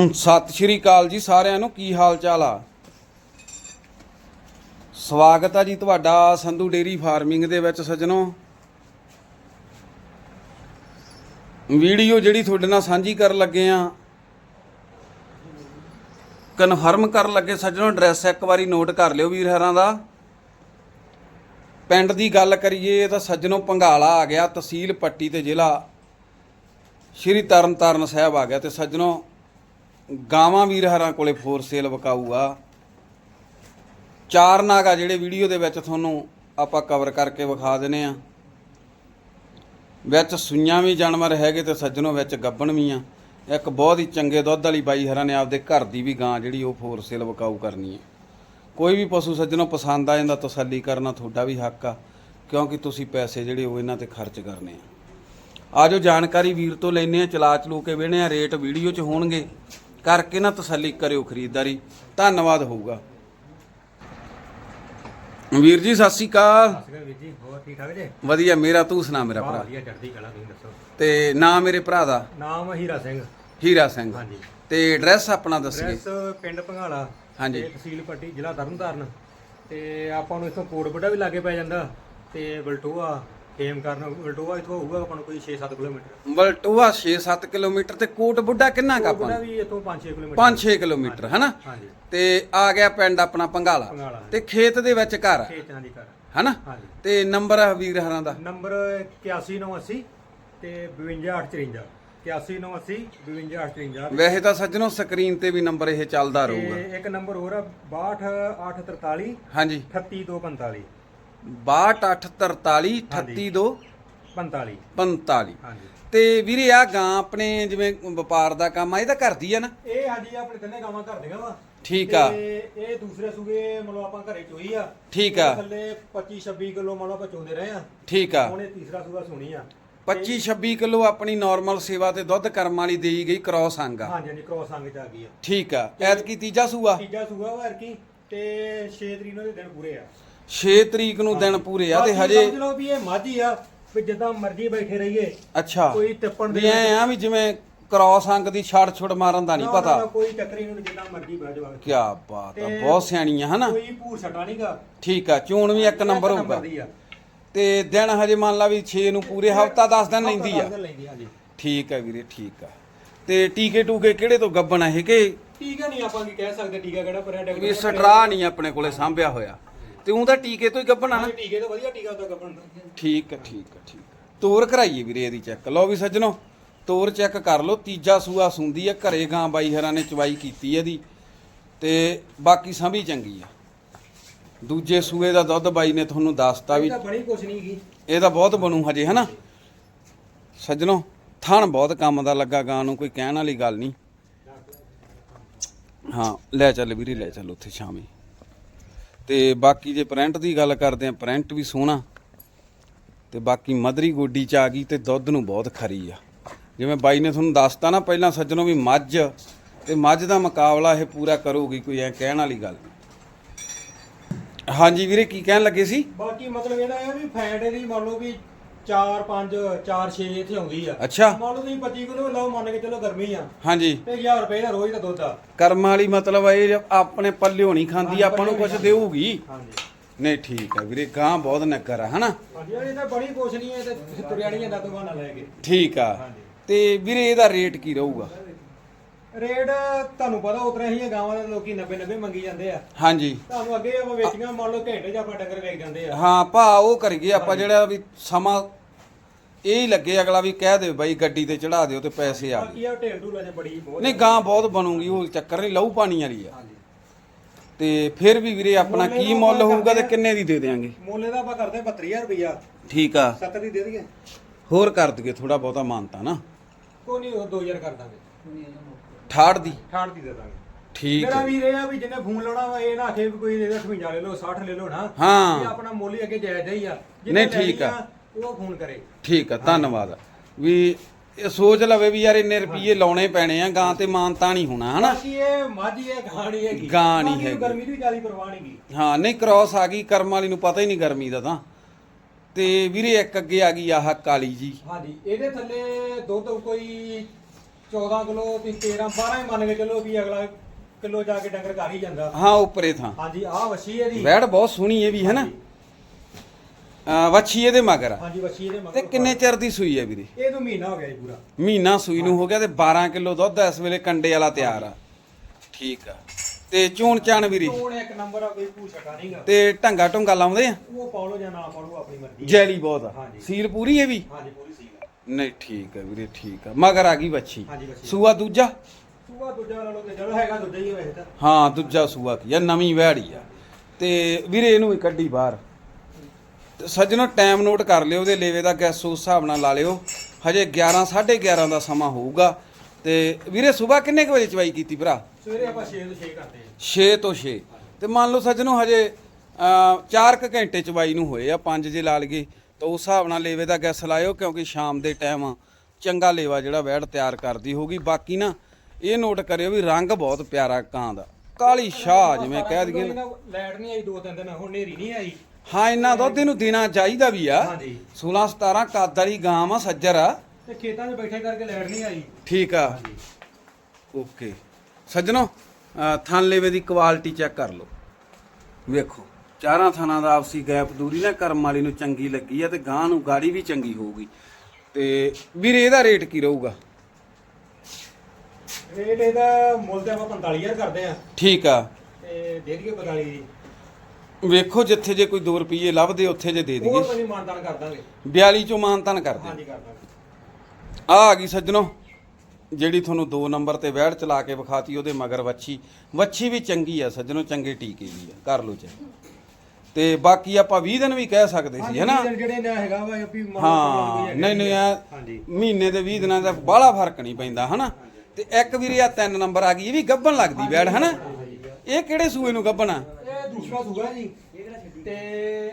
ਸਤਿ ਸ਼੍ਰੀ ਅਕਾਲ ਜੀ ਸਾਰਿਆਂ ਨੂੰ, ਕੀ ਹਾਲ ਚਾਲ ਆ? ਸਵਾਗਤ ਆ ਜੀ ਤੁਹਾਡਾ ਸੰਧੂ ਡੇਰੀ ਫਾਰਮਿੰਗ ਦੇ ਵਿੱਚ ਸੱਜਣੋ। ਵੀਡੀਓ ਜਿਹੜੀ ਤੁਹਾਡੇ ਨਾਲ ਸਾਂਝੀ ਕਰਨ ਲੱਗੇ ਆ, ਕਨਫਰਮ ਕਰਨ ਲੱਗੇ ਸੱਜਣੋ, ਐਡਰੈਸ ਇੱਕ ਵਾਰੀ ਨੋਟ ਕਰ ਲਿਓ ਵੀਰ ਹਰਾਂ ਦਾ। ਪਿੰਡ ਦੀ ਗੱਲ ਕਰੀਏ ਤਾਂ ਸੱਜਣੋ ਪੰਘਾਲਾ ਆ ਗਿਆ ਤਹਿਸੀਲ ਪੱਟੀ ਤੇ ਜ਼ਿਲ੍ਹਾ। ਸ਼੍ਰੀ ਤਰਨਤਾਰਨ ਸਾਹਿਬ ਆ ਗਿਆ ਤੇ ਸੱਜਣੋ ਗਾਵਾਂ ਵੀਰ ਹਰਾਂ ਕੋਲੇ ਫੋਰ ਸੇਲ ਵਿਕਾਊ ਆ ਚਾਰ ਨਾਗ ਆ ਜਿਹੜੇ ਵੀਡੀਓ ਦੇ ਵਿੱਚ ਤੁਹਾਨੂੰ ਆਪਾਂ ਕਵਰ ਕਰਕੇ ਵਿਖਾ ਦਿੰਨੇ ਆ। ਵਿੱਚ ਸੁਈਆਂ ਵੀ ਜਾਨਵਰ ਹੈਗੇ ਤੇ ਸੱਜਣੋ ਵਿੱਚ ਗੱਬਣ ਵੀ ਆ। ਇੱਕ ਬਹੁਤ ਹੀ ਚੰਗੇ ਦੁੱਧ ਵਾਲੀ ਬਾਈ ਹਰਾਂ ਨੇ ਆਪਦੇ ਘਰ ਦੀ ਵੀ ਗਾਂ ਜਿਹੜੀ ਉਹ ਫੋਰ ਸੇਲ ਵਿਕਾਊ ਕਰਨੀ ਹੈ ਕੋਈ ਵੀ ਪਸ਼ੂ ਸੱਜਣੋ ਪਸੰਦ ਆ ਜਾਂਦਾ, ਤਸੱਲੀ ਕਰਨਾ ਤੁਹਾਡਾ ਵੀ ਹੱਕ ਆ, ਕਿਉਂਕਿ ਤੁਸੀਂ ਪੈਸੇ ਜਿਹੜੇ ਉਹ ਇਹਨਾਂ ਤੇ ਖਰਚ ਕਰਨੇ ਆ। ਆਜੋ ਜਾਣਕਾਰੀ ਵੀਰ ਤੋਂ ਲੈਨੇ ਆ ਚਲਾ ਚਲੂ ਕੇ ਵੇਣੇ ਆ, ਰੇਟ ਵੀਡੀਓ 'ਚ ਹੋਣਗੇ। ਕਰਕੇ ਨਾ ਤਸੱਲੀ ਕਰਿਓ ਖਰੀਦਦਾਰੀ। ਧੰਨਵਾਦ ਹੋਊਗਾ। ਵੀਰ ਜੀ ਸਤਿ ਸ਼੍ਰੀ ਅਕਾਲ। ਸਤਿ ਸ਼੍ਰੀ ਅਕਾਲ ਵੀਰ ਜੀ ਹੋਰ ਠੀਕ ਠਾਕ ਜੇ? ਵਧੀਆ ਮੇਰਾ ਤੂੰ ਸੁਣਾ ਮੇਰਾ ਭਰਾ। ਵਧੀਆ ਚੜ੍ਹਦੀ ਕਲਾ ਤੁਸੀਂ ਦੱਸੋ। ਤੇ ਨਾਮ ਮੇਰੇ ਭਰਾ ਦਾ? ਨਾਮ ਹੀਰਾ ਸਿੰਘ। ਹੀਰਾ ਸਿੰਘ। ਹਾਂਜੀ। ਤੇ ਐਡਰੈਸ ਆਪਣਾ ਦੱਸੀਏ। ਐਡਰੈਸ ਪਿੰਡ ਭੰਗਾਲਾ ਹਾਂਜੀ। ਤੇ ਤਹਿਸੀਲ ਪੱਟੀ ਜ਼ਿਲ੍ਹਾ ਤਰਨਤਾਰਨ। ਤੇ ਆਪਾਂ ਨੂੰ ਇੱਥੋਂ ਕੋਟਬੱਡਾ ਵੀ ਲਾਗੇ ਪੈ ਜਾਂਦਾ ਤੇ ਬਲਟੋਆ ਖੇਮ ਕਰਨ ਬਲਟੋਆ ਇੱਥੋਂ ਹੋਊਗਾ ਆਪਾਂ ਨੂੰ ਕੋਈ 6-7 ਕਿਲੋਮੀਟਰ। ਬਲਟੋਆ 6-7 ਕਿਲੋਮੀਟਰ ਤੇ ਕੋਟ ਬੁੱਢਾ ਕਿੰਨਾ ਕੁ ਆਪਾਂ ਕੋਟਬੱਡਾ ਨੂੰ? ਵੀ ਇੱਥੋਂ 5-6 ਕਿਲੋਮੀਟਰ। 5-6 ਕਿਲੋਮੀਟਰ ਹਨਾ? ਹਾਂਜੀ। ਤੇ ਆ ਗਿਆ ਪਿੰਡ ਆਪਣਾ ਪੰਗਾਲਾ। ਪੰਗਾਲਾ। ਤੇ ਖੇਤ ਦੇ ਵਿੱਚ ਘਰ ਆ, ਖੇਤਾਂ ਦੀ ਘਰ ਹਨਾ? ਹਾਂਜੀ। ਤੇ ਨੰਬਰ ਆ ਵੀਰ ਹਰਾਂ ਦਾ? ਨੰਬਰ 8180 ਤੇ 5254 8180 5254 ਵੈਸੇ ਤਾਂ ਸੱਜਣੋ ਸਕਰੀਨ ਤੇ ਵੀ ਨੰਬਰ ਇਹ ਚੱਲਦਾ ਰਹੂਗਾ। ਤੇ ਇੱਕ ਨੰਬਰ ਹੋਰ ਆ 62843 ਹਾਂਜੀ। 38245 6243 382 45 45 ਹਾਂਜੀ। ਤੇ ਵੀਰੇ ਆ ਗਾਂ ਆਪਣੇ ਜਿਵੇਂ ਵਪਾਰ ਦਾ ਕੰਮ ਆ ਇਹ ਤਾਂ ਕਰਦੀ ਆ ਨਾ? ਇਹ ਹਾਂਜੀ ਆਪਣੇ ਤਿੰਨੇ ਗਾਵਾਂ ਘਰ ਦੀਆਂ ਵਾ। ਠੀਕ ਆ। ਤੇ ਇਹ ਦੂਸਰੇ ਸੂਗੇ ਮਤਲਬ ਆਪਾਂ ਘਰੇ ਚੋਈ ਆ। ਠੀਕ ਆ। ਥੱਲੇ 25 26 ਕਿਲੋ ਮਤਲਬ ਆਪਾਂ ਚੋਂਦੇ ਰਹੇ ਆ। ਠੀਕ ਆ। ਹੁਣ ਇਹ ਤੀਸਰਾ ਸੂਗਾ ਸੁਣੀ ਆ। 25 26 ਕਿਲੋ ਆਪਣੀ ਨਾਰਮਲ ਸੇਵਾ ਤੇ ਦੁੱਧ ਕਰਮ ਵਾਲੀ ਦੇਈ ਗਈ ਕ੍ਰੋਸ ਅੰਗ ਆ। ਹਾਂਜੀ ਹਾਂਜੀ ਕ੍ਰੋਸ ਅੰਗ ਚ ਆ ਗਈ ਆ। ਠੀਕ ਆ। ਐਤਕੀ ਤੀਜਾ ਸੂਆ? ਤੀਜਾ ਸੂਗਾ ਵਾ ਕੀ ਤੇ 6 ਤਰੀਕ ਨੂੰ ਦੇ ਦਿਨ ਪੂਰੇ ਆ। 6 ਤਰੀਕ ਨੂੰ ਦਿਨ ਪੂਰੇ ਆ ਤੇ ਬਾਕੀ ਹਜੇ ਸਮਝ ਲਓ ਵੀ ਇਹ ਮਾਝੀ ਆ ਵੀ ਜਿੱਦਾਂ ਮਰਜ਼ੀ ਬੈਠੇ ਰਹੀਏ। ਅੱਛਾ। ਕੋਈ ਟਿੱਪਣ ਵੀ ਐ ਆ ਵੀ ਜਿਵੇਂ ਕ੍ਰੋਸ ਅੰਗ ਦੀ ਛੜ ਛੁੜ ਮਾਰਨ ਦਾ ਨਹੀਂ ਨਾ, ਨਾ, ਪਤਾ। ਨਾ, ਕੋਈ ਚੱਕਰੀ ਨੂੰ ਜਿੱਦਾਂ ਮਰਜ਼ੀ ਬਹਿ ਜਾਵੇ। ਕੀ ਬਾਤ ਆ ਬਹੁਤ ਸਿਆਣੀ ਆ ਹਨਾ? ਕੋਈ ਭੂਰ ਛਟਾ ਨਹੀਂਗਾ ਠੀਕ ਆ ਚੋਣ ਵੀ ਇੱਕ ਨੰਬਰ ਹੋਊਗਾ। ਤੇ ਦਿਨ ਹਜੇ ਮੰਨ ਲਾ ਵੀ 6 ਨੂੰ ਪੂਰੇ ਹਫਤਾ 10 ਦਿਨ ਲੈਂਦੀ ਆ। ਲੈਂਦੀ ਠੀਕ ਆ ਵੀਰੇ ਠੀਕ ਆ। ਤੇ ਟੀਕੇ ਟੂਕੇ ਕਿਹੜੇ ਤੋਂ ਗੱਬਣ ਆ ਇਹ ਕਿ? ਟੀਕਾ ਨਹੀਂ ਆਪਾਂ ਕੀ ਕਹਿ ਸਕਦੇ ਟੀਕਾ ਕਿਹੜਾ ਪਰਿਆ ਡਾਕਟਰ ਵੀ ਸਟਰਾ ਨਹੀਂ ਆਪਣੇ ਕੋਲੇ ਸਾਂਭਿਆ ਹੋਇਆ। ਤੇ ਉਹ ਤਾਂ ਟੀਕੇ ਤੋਂ ਹੀ ਗੱਬਣ ਆ ਨਾ। ਟੀਕੇ ਤੋਂ ਵਧੀਆ ਟੀਕਾ ਹੁੰਦਾ ਗੱਪਣ ਠੀਕ ਆ ਠੀਕ ਆ ਠੀਕ ਆ। ਤੋਰ ਕਰਾਈਏ ਵੀਰੇ ਇਹਦੀ ਚੈੱਕ। ਲਓ ਵੀ ਸੱਜਣੋ ਤੋਰ ਚੈੱਕ ਕਰ ਲਓ। ਤੀਜਾ ਸੂਆ ਸੁੰਦੀ ਆ ਘਰੇ ਗਾਂ ਬਾਈ ਹਰਾਂ ਨੇ ਚਵਾਈ ਕੀਤੀ ਇਹਦੀ। ਤੇ ਬਾਕੀ ਸੰਭੀ ਚੰਗੀ ਆ। ਦੂਜੇ ਸੂਏ ਦਾ ਦੁੱਧ ਬਾਈ ਨੇ ਤੁਹਾਨੂੰ ਦੱਸਤਾ ਵੀ ਤਾਂ ਬੜੀ ਕੁਛ ਨਹੀਂ ਗਈ ਇਹਦਾ ਬਹੁਤ ਬਣੂ ਹਜੇ ਹਨਾ? ਸੱਜਣੋ ਥਣ ਬਹੁਤ ਕੰਮ ਦਾ ਲੱਗਾ ਗਾਂ ਨੂੰ ਕੋਈ ਕਹਿਣ ਵਾਲੀ ਗੱਲ ਨਹੀਂ। ਹਾਂ ਲੈ ਚੱਲ ਵੀਰੇ ਲੈ ਚੱਲ ਉੱਥੇ ਸ਼ਾਮੀ। ਤੇ ਬਾਕੀ ਜੇ ਪ੍ਰਿੰਟ ਦੀ ਗੱਲ ਕਰਦੇ ਆ ਪ੍ਰਿੰਟ ਵੀ ਸੋਹਣਾ। ਤੇ ਬਾਕੀ ਮਦਰੀ ਗੋਡੀ ਚ ਆ ਗਈ ਤੇ ਦੁੱਧ ਨੂੰ ਬਹੁਤ ਖਰੀ ਆ। ਜਿਵੇਂ ਬਾਈ ਨੇ ਤੁਹਾਨੂੰ ਦੱਸਤਾ ਨਾ ਪਹਿਲਾਂ ਸੱਜਣੋ ਵੀ ਮੱਝ, ਤੇ ਮੱਝ ਦਾ ਮੁਕਾਬਲਾ ਇਹ ਪੂਰਾ ਕਰੂਗੀ, ਕੋਈ ਐ ਕਹਿਣ ਵਾਲੀ ਗੱਲ। ਹਾਂਜੀ ਵੀਰੇ, ਕੀ ਕਹਿਣ ਲੱਗੇ ਸੀ? ਬਾਕੀ ਮਤਲਬ ਇਹਦਾ ਇਹ ਵੀ ਫੈਟ ਇਹਦੀ ਮੰਨ ਲਓ ਵੀ 4 5 4 6 ਇੱਥੇ ਆਉਂਦੀ ਆ। ਅੱਛਾ। ਮੰਨ ਲਓ ਤੁਸੀਂ 25 ਕਿਲੋ ਲਓ ਮੰਨ ਕੇ ਚਲੋ ਗਰਮੀ ਆ। ਹਾਂਜੀ। ਤੇ 1000 ਰੁਪਏ ਦਾ ਰੋਜ਼ ਦਾ ਦੁੱਧ ਆ। ਕਰਮ ਵਾਲੀ ਮਤਲਬ ਇਹ ਜੇ ਆਪਣੇ ਪੱਲਿਓ ਨਹੀਂ ਖਾਂਦੀ ਆਪਾਂ ਨੂੰ ਕੁਝ ਦੇਊਗੀ। ਹਾਂਜੀ। ਨਹੀਂ ਠੀਕ ਆ ਵੀਰੇ ਗਾਂ ਬਹੁਤ ਨਕਰ ਆ ਹਨਾ? ਹਾਂਜੀ ਇਹ ਤਾਂ ਬੜੀ ਕੁਛ ਨਹੀਂ ਹੈ ਤੇ ਲੈ ਕੇ। ਠੀਕ ਆ। ਤੇ ਵੀਰੇ ਇਹਦਾ ਰੇਟ ਕੀ ਰਹੂਗਾ? ਰੇਟ ਤੁਹਾਨੂੰ ਪਤਾ ਉਤਰਾ ਹੀ ਆ ਗਾਵਾਂ ਦੇ ਲੋਕੀ 90 90 ਮੰਗੀ ਜਾਂਦੇ ਆ। ਹਾਂਜੀ। ਤੁਹਾਨੂੰ ਅੱਗੇ ਆਪਾਂ ਵੇਚੀਆਂ ਮੰਨ ਲਓ ਘੰਟੇ 'ਚ ਆਪਾਂ ਡੰਗਰ ਵੇਚ ਜਾਂਦੇ ਆ। ਹਾਂ ਭਾ ਉਹ ਕਰੀਏ ਆਪਾਂ ਜਿਹੜਾ ਵੀ ਸਮਾਂ ਇਹ ਹੀ ਲੱਗੇ ਅਗਲਾ ਵੀ ਕਹਿ ਦੇ ਬਾਈ ਗੱਡੀ ਤੇ ਚੜਾ ਦਿਓ ਤੇ ਪੈਸੇ ਆ ਬਾਕੀ ਆ ਢੇਲ ਢੂਲਾ 'ਚ ਬੜੀ ਬਹੁਤ ਨਹੀਂ ਗਾਂ ਬਹੁਤ ਬਣੂਗੀ ਉਹ ਚੱਕਰ ਨਹੀਂ ਲਹੂ ਪਾਣੀ ਵਾਲੀ ਆ। ਹਾਂਜੀ। ਤੇ ਫਿਰ ਵੀ ਵੀਰੇ ਆਪਣਾ ਕੀ ਇਹਦਾ ਮੁੱਲ ਹੋਊਗਾ ਤੇ ਕਿੰਨੇ ਦੀ ਦੇ ਦੇਾਂਗੇ ਮੁੱਲ ਦਾ ਆਪਾਂ ਕਰਦੇ 32000 ਰੁਪਇਆ ਠੀਕ ਆ। 70 ਦੀ ਦੇ ਦਈਏ। ਹੋਰ ਕਰ ਦਈਏ ਥੋੜਾ ਬਹੁਤਾ ਮਾਨਤਾ ਨਾ। ਕੋਈ ਨਹੀਂ ਉਹ 2000 ਕਰ ਦਾਂਗੇ। 68 ਦੀ। 68 ਦੀ ਦੇ ਦਾਂਗੇ। ਠੀਕ ਮੇਰਾ ਹੈ। ਵੀਰ ਇਹ ਆ ਵੀ ਜਿਹਨੇ ਫੋਨ ਲਾਉਣਾ ਵਾ ਇਹ ਨਾ ਆਖੇ ਵੀ ਕੋਈ ਇਹਦਾ 58 ਲੈ ਲਓ 60 ਲੈ ਲਓ ਨਾ। ਹਾਂ। ਇਹ ਆਪਣਾ ਮੁੱਲ ਹੀ ਅੱਗੇ ਜਾਇਜ਼ ਹੀ ਆ। ਨਹੀਂ, ਠੀਕ ਆ। ਉਹ ਫੋਨ ਕਰੇ। ਠੀਕ ਆ ਧੰਨਵਾਦ। ਵੀ ਇਹ ਸੋਚ ਲਵੇ ਵੀ ਯਾਰ ਇੰਨੇ ਰੁਪਏ ਲਾਉਣੇ ਪੈਣੇ ਆ ਗਾਂ ਤੇ ਮਾਨਤਾ ਨਹੀਂ ਹੋਣਾ ਹਨਾ? ਬਾਕੀ ਇਹ ਮਾਝੀ ਇਹ ਗਾਣੀ ਹੈਗੀ। ਗਾਂ ਨੀ ਬਾਕੀ ਨੂੰ ਹੈਗੀ। ਗਰਮੀ ਦੀ ਜ਼ਿਆਦਾ ਪਰਵਾਹ ਨਹੀਂ ਗੀ। ਹਾਂ ਨਹੀਂ ਕ੍ਰਾਸ ਆ ਗਈ ਕਰਮ ਵਾਲੀ ਨੂੰ ਪਤਾ ਹੀ ਨਹੀਂ ਗਰਮੀ ਦਾ ਤਾਂ। ਤੇ ਵੀਰੇ ਇੱਕ ਅੱਗੇ ਆ ਗਈ ਆਹ ਕਾਲੀ ਜੀ। ਹਾਂਜੀ ਇਹਦੇ ਥੱਲੇ ਦੁੱਧ ਕੋਈ 14 ਕਿਲੋ ਤੇ 13 12 ਹੀ ਮੰਨ ਕੇ ਚੱਲੋ ਵੀ ਅਗਲਾ ਕਿਲੋ ਜਾ ਕੇ ਡੰਗਰ ਘਰ ਹੀ ਜਾਂਦਾ। ਹਾਂ ਉੱਪਰੇ ਥਾਂ। ਹਾਂਜੀ ਆਹ ਵੱਛੀ ਇਹਦੀ। ਵੈੜ ਬਹੁਤ ਸੋਹਣੀ ਹੈ ਵੀ ਹੈ ਨਾ? ਵੱਛੀ ਇਹਦੇ ਮਗਰ ਆ। ਹਾਂਜੀ ਵੱਛੀ ਇਹਦੇ ਮਗਰ ਤੇ ਕਿੰਨੇ ਚਿਰ ਦੀ ਸੂਈ ਹੈ ਵੀਰੇ? ਇਹ ਤੋਂ ਮਹੀਨਾ ਹੋ ਗਿਆ ਜੀ ਪੂਰਾ। ਮਹੀਨਾ ਸੂਈ ਨੂੰ ਹੋ। ਗਿਆ ਤੇ 12 ਕਿਲੋ ਦੁੱਧ ਇਸ ਵੇਲੇ ਕੰਡੇ ਵਾਲਾ ਤਿਆਰ ਆ। ਠੀਕ ਆ। ਤੇ ਚੂਣ ਚਾਣ ਵੀਰੇ? ਚੋਣ ਇੱਕ ਨੰਬਰ ਆ ਕੋਈ ਭੂਛਟਾ ਨਹੀਂਗਾ ਤੇ ਢੰਗਾ ਢੁੰਗਾ ਲਾਉਂਦੇ ਆ? ਉਹ ਪਾਲੋ ਜਾਂ ਨਾ ਪਾਲੋ ਆਪਣੀ ਮਰਜ਼ੀ। ਜੈਲੀ ਬਹੁਤ ਆ। ਹਾਂਜੀ। ਸੀਲ ਪੂਰੀ ਹੈ ਵੀ? ਹਾਂਜੀ ਪੂਰੀ। ਨਹੀਂ ਠੀਕ ਆ ਵੀਰੇ ਠੀਕ ਆ। ਮਗਰ ਆ ਗਈ ਹਾਂਜੀ ਵੱਛੀ। ਸੂਆ ਦੂਜਾ? ਸੂਆ ਦੂਜਾ ਲਾ ਲਓ ਤੇ ਚਲੋ ਹੈਗਾ ਦੂਜਾ ਹੀ ਆ ਵੈਸੇ ਤਾਂ। ਹਾਂ ਦੂਜਾ ਸੂਆ ਕੀ ਆ ਨਵੀਂ ਵਹਿੜੀ ਆ। ਤੇ ਵੀਰੇ ਇਹਨੂੰ ਵੀ ਕੱਢੀ ਬਾਹਰ। ਤੇ ਸੱਜਣੋ ਟਾਈਮ ਨੋਟ ਕਰ ਲਿਓ ਉਹਦੇ ਲੇਵੇ ਦਾ ਗੈਸ ਉਸ ਹਿਸਾਬ ਨਾਲ ਲਾ ਲਿਓ। ਹਜੇ 11 11:30 ਦਾ ਸਮਾਂ ਹੋਊਗਾ। ਤੇ ਵੀਰੇ ਸਵੇਰ ਕਿੰਨੇ ਕੁ ਵਜੇ ਚਵਾਈ ਕੀਤੀ ਭਰਾ? ਸਵੇਰੇ ਆਪਾਂ 6 ਤੋਂ 6 ਕਰਦੇ ਹਾਂ। 6 ਤੋਂ 6 ਤੇ ਮੰਨ ਲਓ ਸੱਜਣੋ ਹਜੇ 4 ਕੁ ਘੰਟੇ ਚਵਾਈ ਨੂੰ ਹੋਏ ਆ 5 ਜੇ ਲਾ ਲਈਏ। ਤਾਂ ਉਸ ਹਿਸਾਬ ਨਾਲ ਲੇਵੇ ਦਾ ਗੈਸ ਲਾਇਓ ਕਿਉਂਕਿ ਸ਼ਾਮ ਦੇ ਟਾਈਮ ਚੰਗਾ ਲੇਵਾ ਜਿਹੜਾ ਵੈੜ ਤਿਆਰ ਕਰਦੀ ਹੋਗੀ ਬਾਕੀ ਨਾ ਇਹ ਨੋਟ ਕਰਿਓ ਵੀ ਰੰਗ ਬਹੁਤ ਪਿਆਰਾ ਕਾਂ ਦਾ। ਕਾਲੀ ਸ਼ਾਹ ਜਿਵੇਂ ਕਹਿ ਦਈਏ। ਨਾ। ਲਾਈਟ ਨਹੀਂ ਆਈ ਦੋ ਤਿੰਨ ਦਿਨ ਹੁਣ ਨੇਰੀ ਨਹੀਂ ਆਈ। ਹਾਂ ਇੰਨਾ ਦੁੱਧ ਇਹਨੂੰ ਦੇਣਾ ਚਾਹੀਦਾ ਵੀ ਆ। ਹਾਂਜੀ। 16 17 ਕੱਦ ਵਾਲੀ ਗਾਂ ਆ ਸੱਜਰ ਆ। ਤੇ ਖੇਤਾਂ 'ਚ ਬੈਠੇ ਕਰਕੇ ਲਾਈਟ ਨਹੀਂ ਆਈ। ਠੀਕ ਆ। ਓਕੇ। ਸੱਜਣੋ ਥਣ ਲੇਵੇ ਦੀ ਕੁਆਲਿਟੀ ਚੈੱਕ ਕਰ ਲਓ। ਵੇਖੋ। ਚਾਰਾਂ ਥਣਾਂ ਦਾ ਆਪਸੀ ਗੈਪ ਦੂਰੀ ਨਾ ਕਰਮ ਵਾਲੀ ਨੂੰ ਚੰਗੀ ਲੱਗੀ ਆ ਤੇ ਗਾਂ ਨੂੰ ਗਾੜੀ ਵੀ ਚੰਗੀ ਹੋਊਗੀ। ਤੇ ਵੀਰੇ ਇਹਦਾ ਰੇਟ ਕੀ ਰਹੂਗਾ? ਰੇਟ ਇਹਦਾ ਮੁੱਲ ਤੇ ਆਪਾਂ 45000 ਕਰਦੇ ਆ ਠੀਕ ਆ। ਤੇ ਦੇ ਦਈਏ 45 ਦੀ ਵੇਖੋ ਜਿੱਥੇ ਜੇ ਕੋਈ 2 ਰੁਪਏ ਲੱਭਦੇ ਉੱਥੇ ਜੇ ਦੇ ਹੋਰ ਦਈਏ। ਕੋਈ ਮਾਨਦਾਨ ਕਰ ਦਾਂਗੇ। 42 ਚੋਂ ਮਾਨਤਨ ਕਰਦੇ ਹਾਂਜੀ ਕਰ ਦਾਂਗੇ। ਆ ਆ ਗਈ ਸੱਜਣੋ ਜਿਹੜੀ ਤੁਹਾਨੂੰ 2 ਨੰਬਰ ਤੇ ਵਹਿੜ ਚਲਾ ਕੇ ਵਿਖਾਤੀ ਉਹਦੇ ਮਗਰ ਵੱਛੀ। ਵੱਛੀ ਵੀ ਚੰਗੀ ਆ ਸੱਜਣੋ ਚੰਗੇ ਟੀਕੇ ਦੀ ਆ। ਕਰ ਲਓ ਚੈੱਕ। ਤੇ ਬਾਕੀ ਆਪਾਂ 20 ਦਿਨ ਵੀ ਕਹਿ ਸਕਦੇ ਸੀ ਹੈਨਾ ਹਾਂਜੀ, ਜਿਹੜੇ ਨਾ ਹੈਗਾ ਵਾ ਵੀ ਮੰਨ ਲਓ ਕੋਈ ਹਾਂ ਨਹੀਂ ਨਹੀਂ ਆ ਹਾਂਜੀ। ਮਹੀਨੇ ਦੇ 20 ਦਿਨਾਂ ਦਾ ਬਾਹਲਾ ਫ਼ਰਕ ਨਹੀਂ ਪੈਂਦਾ ਹਨਾ? ਤੇ ਇੱਕ ਵੀਰੇ ਆ 3 ਨੰਬਰ ਆ ਗਈ ਇਹ ਵੀ ਗੱਬਣ ਲੱਗਦੀ ਵੈੜ ਹਨਾ? ਇਹ ਕਿਹੜੇ ਸੂਏ ਨੂੰ ਗੱਬਣ ਆ ਇਹ ਦੂਸਰਾ ਸੂਗਾ ਜੀ। ਤੇ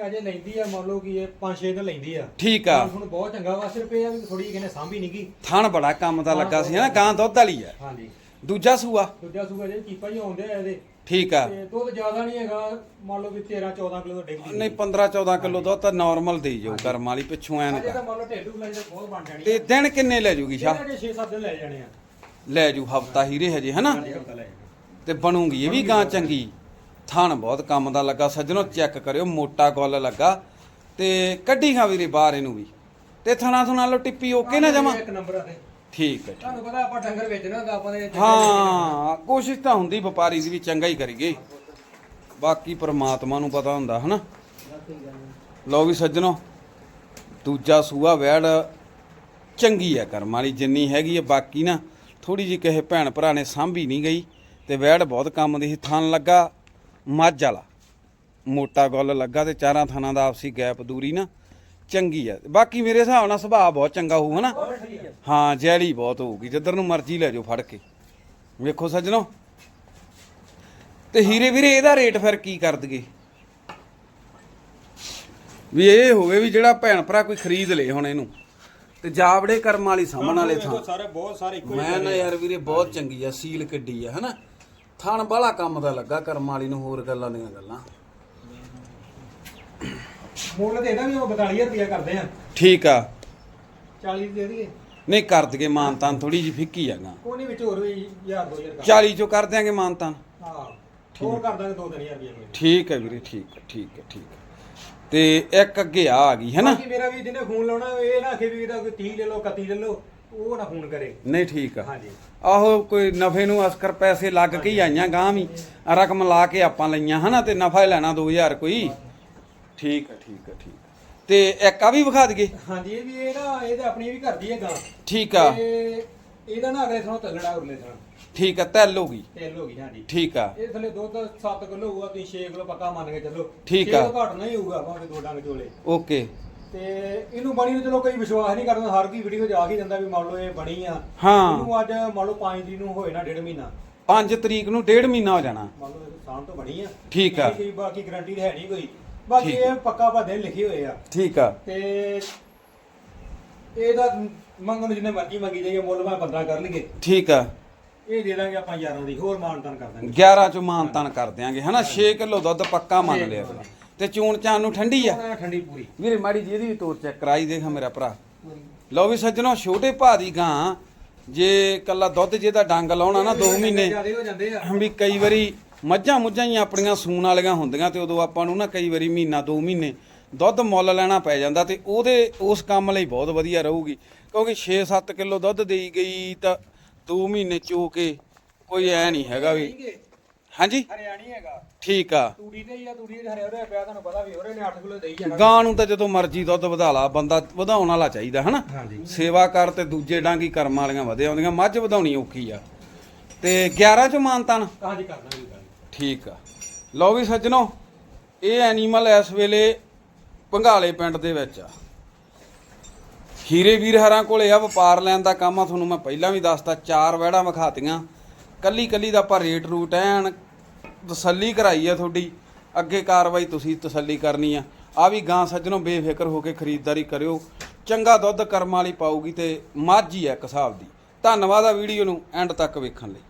ਅਜੇ ਲੈਂਦੀ ਆ ਮੰਨ ਲਓ ਕਿ ਇਹ 5-6 ਦਿਨ ਲੈਂਦੀ ਆ। ਠੀਕ ਆ। ਹੁਣ ਬਹੁਤ ਚੰਗਾ ਵਾ ਸਿਰਫ ਇਹ ਆ ਵੀ ਥੋੜੀ ਜਿਹੀ ਸਾਂਭੀ ਨਹੀਂਗੀ ਥਣ ਬੜਾ ਕੰਮ ਦਾ ਲੱਗਾ ਸੀ ਹਨਾ? ਗਾਂ ਦੁੱਧ ਵਾਲੀ ਆ। ਹਾਂਜੀ। ਦੂਜਾ ਸੂਆ? ਦੂਜਾ ਸੂਗਾ ਜੇ ਕੀਪਾ ਹੀ ਆਉਂਦੇ ਆ ਇਹਦੇ ਠੀਕ ਆ। ਤੇ ਦੁੱਧ ਜ਼ਿਆਦਾ ਨਹੀਂ ਹੈਗਾ ਮੰਨ ਲਓ ਵੀ 13-14 ਕਿਲੋ ਦਾ ਡਿੱਗ ਜੀ ਨਹੀਂ 15 14 ਕਿਲੋ ਦੁੱਧ ਤਾਂ ਨਾਰਮਲ ਦੇਈ ਜਾਊ ਕਰਮ ਵਾਲੀ ਪਿੱਛੋਂ ਐਨ ਅਜੇ ਤਾਂ ਮੰਨ ਲਓ ਢੇਡੂ ਲਾਈ ਤੇ ਬਹੁਤ ਬਣ ਜਾਣੀ ਤੇ ਦਿਨ ਕਿੰਨੇ ਲੈ ਜੂਗੀ ਸ਼ਾਹ? ਇਹਦੇ 6-7 ਦਿਨ ਲੈ ਜਾਣੇ ਆ। ਲੈ ਜੂ ਹਫਤਾ ਹੀਰੇ ਹਜੇ ਹਨਾ? ਤੇ ਬਣੂਗੀ ਇਹ ਵੀ ਗਾਂ ਚੰਗੀ। ਥਣ ਬਹੁਤ ਕੰਮ ਦਾ ਲੱਗਾ ਸੱਜਣੋ ਚੈੱਕ ਕਰਿਓ ਮੋਟਾ ਗੁੱਲ ਲੱਗਾ। ਤੇ ਕੱਢੀ ਖਾਂ ਵੀਰੇ ਬਾਹਰ ਇਹਨੂੰ ਵੀ। ਤੇ ਥਣਾ ਥੁਣਾ ਲੋ ਟਿੱਪੀ ਓਕੇ ਨਾ ਜਮਾ? ਇੱਕ ਨੰਬਰ ਆ ਤੇ। ਠੀਕ ਹੈ ਠੀਕ। ਤੁਹਾਨੂੰ ਪਤਾ ਆਪਾਂ ਡੰਗਰ ਵੇਚਣਾ ਹੁੰਦਾ ਆਪਾਂ ਦੇ ਹਾਂ ਕੋਸ਼ਿਸ਼ ਤਾਂ ਹੁੰਦੀ ਵਪਾਰੀ ਦੀ ਵੀ ਚੰਗਾ ਹੀ ਕਰੀਏ। ਬਾਕੀ ਪ੍ਰਮਾਤਮਾ ਨੂੰ ਪਤਾ ਹੁੰਦਾ ਹਨਾ? ਲਓ ਵੀ ਸੱਜਣੋ ਦੂਜਾ ਸੂਆ ਵੈੜ ਚੰਗੀ ਹੈ ਕਰਮ ਵਾਲੀ ਜਿੰਨੀ ਹੈਗੀ ਹੈ ਬਾਕੀ ਨਾ ਥੋੜੀ ਜਿਹੀ ਕਿਸੇ ਭੈਣ ਭਰਾ ਨੇ ਸਾਂਭੀ ਨਹੀਂ ਗਈ ਤੇ ਵੈੜ ਬਹੁਤ ਕੰਮ ਦੀ ਸੀ। ਥਣ ਲੱਗਾ ਮੱਝ ਵਾਲਾ। ਮੋਟਾ ਗੁੱਲ ਲੱਗਾ ਤੇ ਚਾਰਾਂ ਥਾਨਾਂ ਦਾ ਆਪਸੀ ਗੈਪ ਦੂਰੀ ਨਾ ਚੰਗੀ ਹੈ ਬਾਕੀ ਮੇਰੇ ਹਿਸਾਬ ਨਾਲ ਸੁਭਾਅ ਬਹੁਤ ਚੰਗਾ ਹੋਊ ਹਨਾ? ਹਾਂ ਜੈਲੀ ਬਹੁਤ ਹੋਊਗੀ। ਜਿੱਧਰ ਨੂੰ ਮਰਜ਼ੀ ਲੈ ਜਾਓ ਫੜ ਕੇ। ਵੇਖੋ ਸੱਜਣੋ। ਤੇ ਹੀਰੇ ਵੀਰੇ ਇਹਦਾ ਰੇਟ ਫਿਰ ਕੀ ਕਰ ਦਈਏ ਵੀ ਇਹ ਹੋਵੇ ਵੀ ਜਿਹੜਾ ਭੈਣ ਭਰਾ ਕੋਈ ਖਰੀਦ ਲੇ ਹੁਣ ਇਹਨੂੰ। ਤੇ ਜਾਵੜੇ ਕਰਮ ਵਾਲੀ ਸਾਹਮਣ ਵਾਲੇ ਥਾਂ। ਸਾਰੇ ਬਹੁਤ ਸਾਰੇ ਇੱਕੋ ਮੈਂ ਨਾ ਯਾਰ ਵੀਰੇ ਬਹੁਤ ਚੰਗੀ ਆ ਸੀਲ ਕਿੱਡੀ ਆ ਹਨਾ? ਥਣ ਬਾਹਲਾ ਕੰਮ ਦਾ ਲੱਗਾ ਕਰਮ ਵਾਲੀ ਨੂੰ ਹੋਰ ਗੱਲਾਂ ਦੀਆਂ ਗੱਲਾਂ। ਮੁੱਲ ਤੇ ਇਹਦਾ ਵੀ ਉਹ 42000 ਰੁਪਇਆ ਕਰਦੇ ਆ। ਠੀਕ ਆ। 40 ਦੇ ਦੇਈਏ। ਨਹੀਂ ਕਰ ਦਈਏ ਮਾਨਤਾਨ ਥੋੜੀ ਜਿਹੀ ਫਿੱਕੀ ਆ ਗਾ ਕੋਈ ਨਹੀਂ ਵਿੱਚ ਹੋਰ ਵੀ 1000 2000 ਕਰ 40 ਚੋਂ ਕਰ ਦਿਆਂਗੇ ਮਾਨਤਾਨ ਹਾਂ ਹੋਰ ਕਰ ਦਾਂਗੇ 2-3000 ਰੁਪਇਆ ਕੋਈ ਠੀਕ ਹੈ ਵੀਰੇ ਠੀਕ ਹੈ ਠੀਕ ਹੈ ਠੀਕ ਹੈ ਤੇ ਇੱਕ ਅੱਗੇ ਆ ਆ ਗਈ ਹੈ ਨਾ ਬਾਕੀ ਮੇਰਾ ਵੀ ਜਿਹਨੇ ਫੋਨ ਲਾਉਣਾ ਇਹ ਨਾ ਆਖੇ ਵੀ ਇਹਦਾ ਕੋਈ 30 ਲੈ ਲਓ 31 ਲੈ ਲਓ ਉਹ ਨਾ ਫੋਨ ਕਰੇ। ਨਹੀਂ ਠੀਕ ਆ। ਹਾਂਜੀ। ਆਹੋ ਕੋਈ ਨਫੇ ਨੂੰ ਅਸਕਰ ਪੈਸੇ ਲੱਗ ਕੇ ਹੀ ਆਈਆਂ ਗਾਂ ਵੀ। ਰਕਮ ਲਾ ਕੇ ਆਪਾਂ ਲਈਆਂ ਹਨਾ? ਤੇ ਨਫਾ ਹੀ ਲੈਣਾ 2000 ਕੋਈ। ਠੀਕ ਹੈ ਠੀਕ ਹੈ ਠੀਕ ਹੈ ਤੇ ਇੱਕ ਆ ਵੀ ਵਿਖਾ ਦਈਏ? ਹਾਂਜੀ ਇਹ ਵੀ ਇਹ ਨਾ ਇਹ ਤਾਂ ਆਪਣੀ ਵੀ ਘਰ ਦੀ ਹੈਗਾ ਠੀਕ ਆ। ਤੇ ਇਹਦਾ ਨਾ ਅਗਲੇ ਥਾਂ ਤੱਲੜਾ ਉਰਲੇ ਥਾਂ ਠੀਕ ਆ ਤੈਲ ਹੋ ਗਈ। ਤੇਲ ਹੋ ਗਈ ਹਾਂਜੀ। ਠੀਕ ਆ। ਇਹ ਥੱਲੇ ਦੁੱਧ 7 ਕਿਲੋ ਹੋਊਗਾ ਤੁਸੀਂ 6 ਕਿਲੋ ਪੱਕਾ ਮੰਨ ਕੇ ਚੱਲੋ। ਠੀਕ ਆ। ਤੋਂ ਘੱਟ ਨਹੀਂ ਹੋਊਗਾ ਭਾਵੇਂ ਦੋ ਡੰਗ ਚੋਲੇ। ਓਕੇ। ਤੇ ਇਹਨੂੰ ਬਣੀ ਨੂੰ ਚਲੋ ਕੋਈ ਵਿਸ਼ਵਾਸ ਨਹੀਂ ਕਰਦਾ ਹਰ ਕੋਈ ਵੀਡੀਓ ਆ ਹੀ ਜਾਂਦਾ ਵੀ ਮੰਨ ਲਓ ਇਹ ਬਣੀ ਆ। ਹਾਂ। ਇਹਨੂੰ ਅੱਜ ਮੰਨ ਲਓ 5 ਦਿਨ ਨੂੰ ਹੋਏ ਨਾ ਡੇਢ ਮਹੀਨਾ। 5 ਤਰੀਕ ਨੂੰ ਡੇਢ ਮਹੀਨਾ ਹੋ ਜਾਣਾ। ਮੰਨ ਲਓ ਇਹ ਸਾਲ ਤੋਂ ਬਣੀ ਆ। ਠੀਕ ਆ। ਇਹਦੀ ਕੋਈ ਬਾਕੀ ਗਾਰੰਟੀ ਹੈ ਨਹੀਂ ਕੋਈ। ਬਾਕੀ ਠੀਕ ਇਹ ਪੱਕਾ ਭਾਦੇ ਲਿਖੇ ਹੋਏ ਆ। ਠੀਕ ਆ। ਤੇ ਇਹਦਾ ਮੰਗਣ ਜਿੰਨੇ ਮਰਜ਼ੀ ਮੰਗੀ ਜਾਈਏ ਮੁੱਲ ਮੈਂ 15 ਕਰ ਲਈਏ। ਠੀਕ ਆ। ਇਹ ਦੇ ਦਾਂਗੇ ਆਪਾਂ 11 ਦੀ ਹੋਰ ਮਾਨਤਾਨ ਕਰ ਦਾਂਗੇ। 11 ਚੋਂ ਮਾਨਤਾਨ ਕਰ ਦਿਆਂਗੇ ਹਨਾ? 6 ਕਿਲੋ ਦੁੱਧ ਪੱਕਾ ਮੰਨ ਲਿਆ। ਤੇ ਚੂਣ ਚਾਨ ਨੂੰ ਠੰਡੀ ਆ? ਠੰਡੀ ਪੂਰੀ। ਵੀਰੇ ਮਾੜੀ ਜੀ ਇਹਦੀ ਵੀ ਤੋਰ ਚੈੱਕ ਕਰਾਈ ਦੇਖ ਮੇਰਾ ਭਰਾ। ਲਓ ਵੀ ਸੱਜਣੋ ਛੋਟੇ ਭਾ ਦੀ ਗਾਂ ਜੇ ਕੱਲਾ ਦੁੱਧ ਜਿਹਦਾ ਡੰਗ ਲਾਉਣਾ ਨਾ 2 ਮਹੀਨੇ ਜਿਆਦੇ ਹੋ ਜਾਂਦੇ ਆ। ਵੀ ਕਈ ਵਾਰੀ ਮੱਝਾਂ ਮੁੱਝਾਂ ਹੀ ਆਪਣੀਆਂ ਸੂਣ ਵਾਲੀਆਂ ਹੁੰਦੀਆਂ ਤੇ ਉਦੋਂ ਆਪਾਂ ਨੂੰ ਨਾ ਕਈ ਵਾਰੀ ਮਹੀਨਾ 2 ਮਹੀਨੇ ਦੁੱਧ ਮੁੱਲ ਲੈਣਾ ਪੈ ਜਾਂਦਾ ਤੇ ਉਹਦੇ ਉਸ ਕੰਮ ਲਈ ਬਹੁਤ ਵਧੀਆ ਰਹੂਗੀ। ਕਿਉਂਕਿ 6-7 ਕਿਲੋ ਦੁੱਧ ਦੇਈ ਗਈ ਤਾਂ 2 ਮਹੀਨੇ ਚੋ ਕੇ ਕੋਈ ਐ ਨਹੀਂ ਹੈਗਾ ਵੀ। ਹਾਂਜੀ? ਹਰਿਆਣੀ ਹੈਗਾ। ਠੀਕ ਆ। ਤੂੜੀ ਤੇ ਹੀ ਆ ਤੂੜੀ ਹਰੇ ਉਹਦੇ ਪਿਆ ਤੁਹਾਨੂੰ ਪਤਾ ਵੀ ਉਹਦੇ ਨੇ 8 ਕਿਲੋ ਦੇਈ ਜਾਣਾ। ਗਾਂ ਨੂੰ ਤਾਂ ਜਦੋਂ ਮਰਜ਼ੀ ਦੁੱਧ ਵਧਾ ਲਾ ਬੰਦਾ ਵਧਾਉਣ ਵਾਲਾ ਚਾਹੀਦਾ ਹਨਾ? ਹਾਂਜੀ। ਸੇਵਾ ਕਰ ਤੇ ਦੂਜੇ ਡਾਂਗੀ ਕਰਮ ਵਾਲੀਆਂ ਵਧੇ ਆਉਂਦੀਆਂ ਮੱਝ ਵਧਾਉਣੀ ਔਖੀ ਆ। ਤੇ 11 ਚ ਮਾਨਤਾਨ ਹਾਂਜੀ ਕਰਨਾ ਠੀਕ ਆ। ਲਓ ਵੀ ਸੱਜਣੋ, ਇਹ ਐਨੀਮਲ ਇਸ ਵੇਲੇ ਭੰਗਾਲੇ ਪਿੰਡ ਦੇ ਵਿੱਚ ਆ। ਹੀਰੇ ਵੀਰ ਹਰਾਂ ਕੋਲੇ ਆ, ਵਪਾਰ ਲੈਣ ਦਾ ਕੰਮ ਆ, ਤੁਹਾਨੂੰ ਮੈਂ ਪਹਿਲਾਂ ਵੀ ਦੱਸਤਾ, ਚਾਰ ਵਹਿੜਾਂ ਵਿਖਾਤੀਆਂ। ਕੱਲੀ ਕੱਲੀ ਦਾ ਆਪਾਂ ਰੇਟ ਰੂਟ ਐਨ ਤਸੱਲੀ ਕਰਾਈ ਆ ਤੁਹਾਡੀ। ਅੱਗੇ ਕਾਰਵਾਈ ਤੁਸੀਂ ਤਸੱਲੀ ਕਰਨੀ ਆ। ਆ ਵੀ ਗਾਂ ਸੱਜਣੋ ਬੇਫਿਕਰ ਹੋ ਕੇ ਖਰੀਦਦਾਰੀ ਕਰਿਓ। ਚੰਗਾ ਦੁੱਧ ਕਰਮ ਵਾਲੀ ਪਾਊਗੀ ਤੇ ਮਾਝੀ ਹੀ ਆ ਇੱਕ ਹਿਸਾਬ ਦੀ। ਧੰਨਵਾਦ ਆ ਵੀਡੀਓ ਨੂੰ ਐਂਡ ਤੱਕ ਵੇਖਣ ਲਈ।